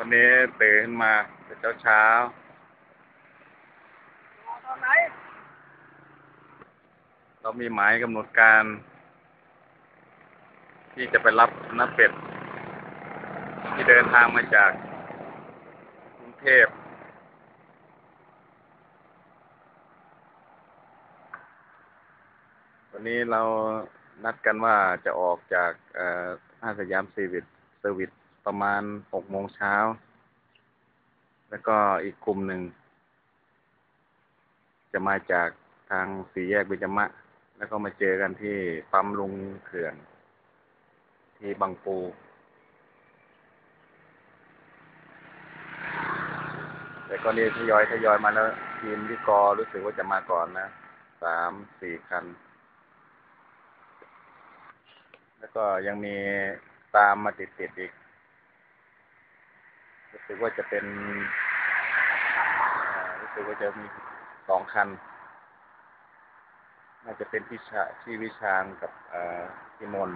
วันนี้ตื่นมาแต่เช้าเช้าตอนไหน เรามีหมายกำหนดการ ที่จะไปรับน้าเป็ด ที่เดินทางมาจากกรุงเทพวันนี้เรานัดกันว่าจะออกจากอ่อห้างสยามซีวิตเซอร์วิส ประมาณหกโมงเช้า แล้วก็อีกกลุ่มหนึ่ง จะมาจากทางสี่แยกเบญจมะ แล้วก็มาเจอกันที่ปั๊มลุงเขื่อน ที่บางปูแต่ก็นี่ทยอยทยอยมาแล้วทีมที่กอรู้สึกว่าจะมาก่อนนะสามสี่คัน แล้วก็ยังมีตามมาติดติดๆอีก สึกว่าจะเป็นรู้สึกว่าจะมีสองคัน น่าจะเป็นพี่ชาที่วิชางกับอ่อพี่มน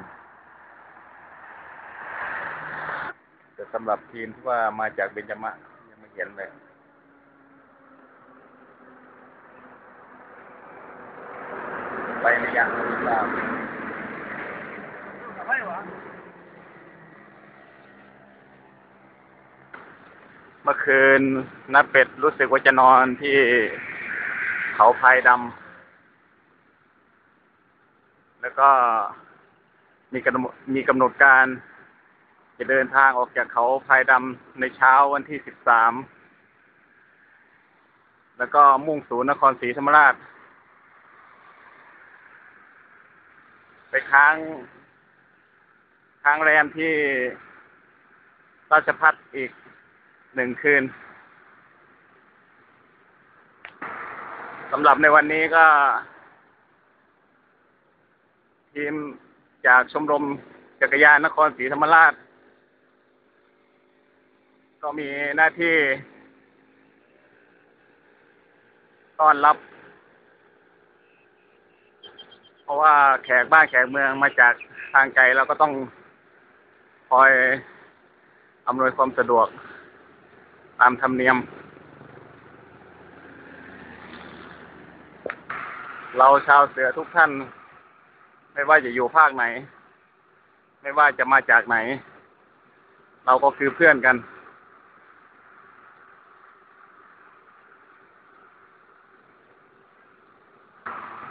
แต่สำหรับทีมที่ว่ามาจากเบญจมะยังไม่เห็นเลยไปในอย่างไม่ทราบ ไม่หวะ เมื่อคืนนัดเป็ดรู้สึกว่าจะนอนที่เขาพายดำแล้วก็มีกำหนดมีกำหนดการจะเดินทางออกจากเขาพายดำในเช้าวันที่สิบสาม แล้วก็มุ่งสู่นครศรีธรรมราช ไปค้าง ค้างแรมที่ราชพัฒอีก หนึ่งคืนสำหรับในวันนี้ก็ ทีมจากชมรมจักรยานนครศรีธรรมราช ก็มีหน้าที่ ต้อนรับ เพราะว่าแขกบ้านแขกเมืองมาจากทางไกลเราก็ต้องคอยอำนวยความสะดวก ตามธรรมเนียม เราชาวเสือทุกท่าน ไม่ว่าจะอยู่ภาคไหน ไม่ว่าจะมาจากไหน เราก็คือเพื่อนกัน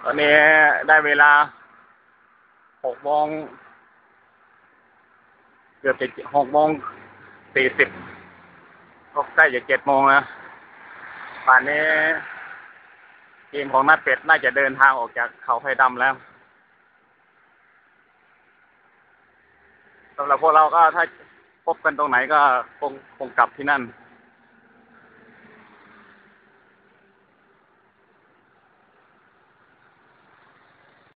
ตอนนี้ได้เวลาหกโมงเกือบจะหกโมงสี่สิบ ก็ใกล้จะเจ็ดโมงแล้วป่านนี้ทีมของนัดเป็ดน่าจะเดินทางออกจากเขาไฟดำแล้วสำหรับพวกเราก็ถ้าพบกันตรงไหนก็คงคงกลับที่นั่น